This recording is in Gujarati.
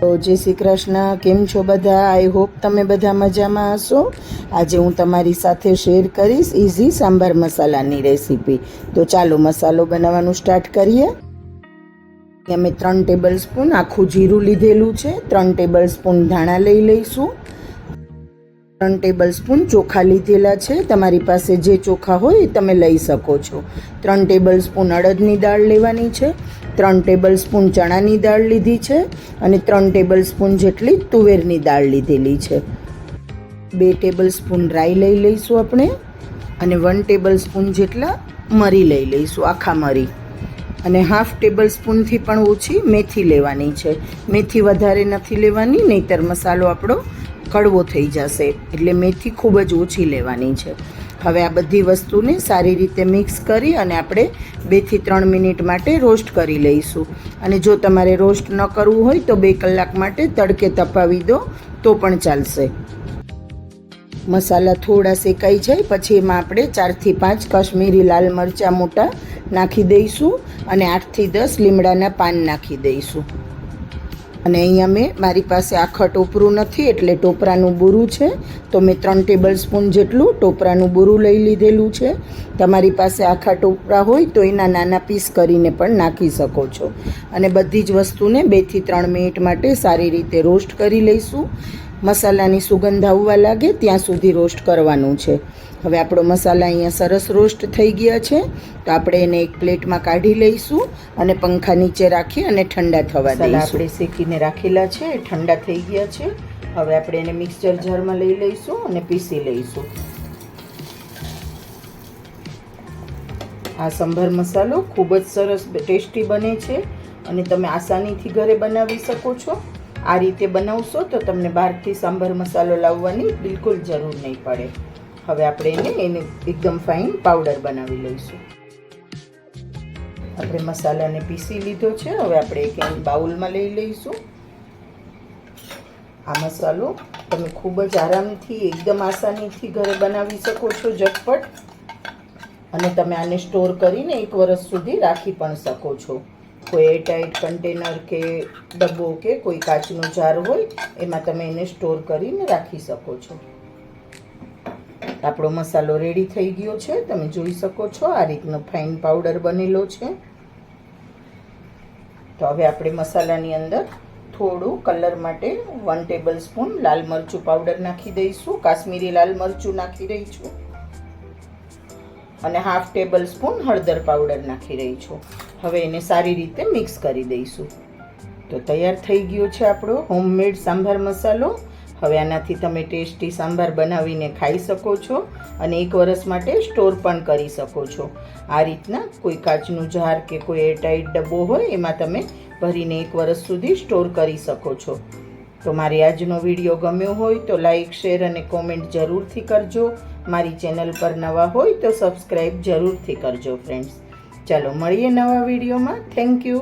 તો જય શ્રી કૃષ્ણ, કેમ છો બધા? આઈ હોપ તમે બધા મજામાં હશો. આજે હું તમારી સાથે શેર કરીશ ઇઝી સાંભાર મસાલાની રેસીપી તો ચાલો મસાલો બનાવવાનું સ્ટાર્ટ કરીએ. અમે ત્રણ ટેબલ સ્પૂન આખું જીરું લીધેલું છે. ત્રણ ટેબલ સ્પૂન ધાણા લઈ લઈશું. ત્રણ ટેબલ સ્પૂન ચોખા લીધેલા છે. તમારી પાસે જે ચોખા હોય એ તમે લઈ શકો છો. ત્રણ ટેબલ સ્પૂન અડદની દાળ લેવાની છે. ત્રણ ટેબલ સ્પૂન ચણાની દાળ લીધી છે અને ત્રણ ટેબલ સ્પૂન જેટલી તુવેરની દાળ લીધેલી છે. બે ટેબલ સ્પૂન રાઈ લઈ લઈશું આપણે અને વન ટેબલ સ્પૂન જેટલા મરી લઈ લઈશું, આખા મરી. અને હાફ ટેબલ સ્પૂનથી પણ ઓછી મેથી લેવાની છે. મેથી વધારે નથી લેવાની, નહીંતર મસાલો આપણો કડવો થઈ જશે. એટલે મેથી ખૂબ જ ઓછી લેવાની છે. હવે આ બધી વસ્તુને સારી રીતે મિક્સ કરી અને આપણે બેથી ત્રણ મિનિટ માટે રોસ્ટ કરી લઈશું. અને જો તમારે રોસ્ટ ન કરવું હોય તો બે કલાક માટે તડકે તપાવી દો, તો પણ ચાલશે. મસાલા થોડા શેકાઈ જાય, પછી એમાં આપણે ચારથી પાંચ કાશ્મીરી લાલ મરચાં મોટા નાખી દઈશું અને આઠથી દસ લીમડાના પાન નાખી દઈશું. અને અહીંયા મેં મારી પાસે આખા ટોપરું નથી, એટલે ટોપરાનું બુરું છે. તો મેં ત્રણ ટેબલ સ્પૂન જેટલું ટોપરાનું બુરું લઈ લીધેલું છે. તમારી પાસે આખા ટોપરા હોય તો એના નાના પીસ કરીને પણ નાખી શકો છો. અને બધી જ વસ્તુને બેથી ત્રણ મિનિટ માટે સારી રીતે રોસ્ટ કરી લઈશું. મસાલાની સુગંધ આવવા લાગે ત્યાં સુધી રોસ્ટ કરવાનું છે. હવે આપણો મસાલા અહીંયા સરસ રોસ્ટ થઈ ગયા છે. તો આપણે એને એક પ્લેટમાં કાઢી લઈશું અને પંખા નીચે રાખી અને ઠંડા થવા દઈશું. આપણે શેકીને રાખેલા છે એ ઠંડા થઈ ગયા છે. હવે આપણે એને મિક્સચર જારમાં લઈ લઈશું અને પીસી લઈશું. આ સંભાર મસાલો ખૂબ જ સરસ ટેસ્ટી બને છે અને તમે આસાનીથી ઘરે બનાવી શકો છો. આ રીતે બનાવશો તો તમને બહારથી સાંભાર મસાલો લાવવાની બિલકુલ જરૂર નહીં પડે. હવે આપણે એને એને એકદમ ફાઇન પાવડર બનાવી લઈશું. આપણે મસાલાને પીસી લીધો છે. હવે આપણે એક બાઉલમાં લઈ લઈશું. આ મસાલો તમે ખૂબ જ આરામથી, એકદમ આસાનીથી ઘરે બનાવી શકો છો ઝટપટ. અને તમે આને સ્ટોર કરીને એક વર્ષ સુધી રાખી પણ શકો છો. કોઈ એરટાઇટ કન્ટેનર કે ડબ્બો કે કોઈ કાચનો જાર હોય, એમાં તમે એને સ્ટોર કરીને રાખી શકો છો. આપણો મસાલો રેડી થઈ ગયો છે, તમે જોઈ શકો છો, આ રીતનો ફાઇન પાવડર બનેલો છે. તો હવે આપણે મસાલાની અંદર થોડું કલર માટે વન ટેબલ સ્પૂન લાલ મરચું પાવડર નાખી દઈશું, કાશ્મીરી લાલ મરચું નાખી છું અને હાફ ટેબલ સ્પૂન હળદર પાવડર નાખી રહી છું. હવે એને સારી રીતે મિક્સ કરી દઈશું. તો તૈયાર થઈ ગયો છે આપણો હોમમેડ સાંભાર મસાલો. હવે આનાથી તમે ટેસ્ટી સાંભાર બનાવીને ખાઈ શકો છો અને એક વરસ માટે સ્ટોર પણ કરી શકો છો. આ રીતના કોઈ કાચનું જાર કે કોઈ એરટાઇટ ડબ્બો હોય એમાં તમે ભરીને એક વરસ સુધી સ્ટોર કરી શકો છો. તો મારી આજનો વીડિયો ગમ્યો હોય તો લાઈક, શેર અને કોમેન્ટ જરૂરથી કરજો. મારી ચેનલ પર નવા હોય તો સબસ્ક્રાઈબ જરૂરથી કરજો ફ્રેન્ડ્સ ચાલો મળીએ નવા વિડીયોમાં. Thank you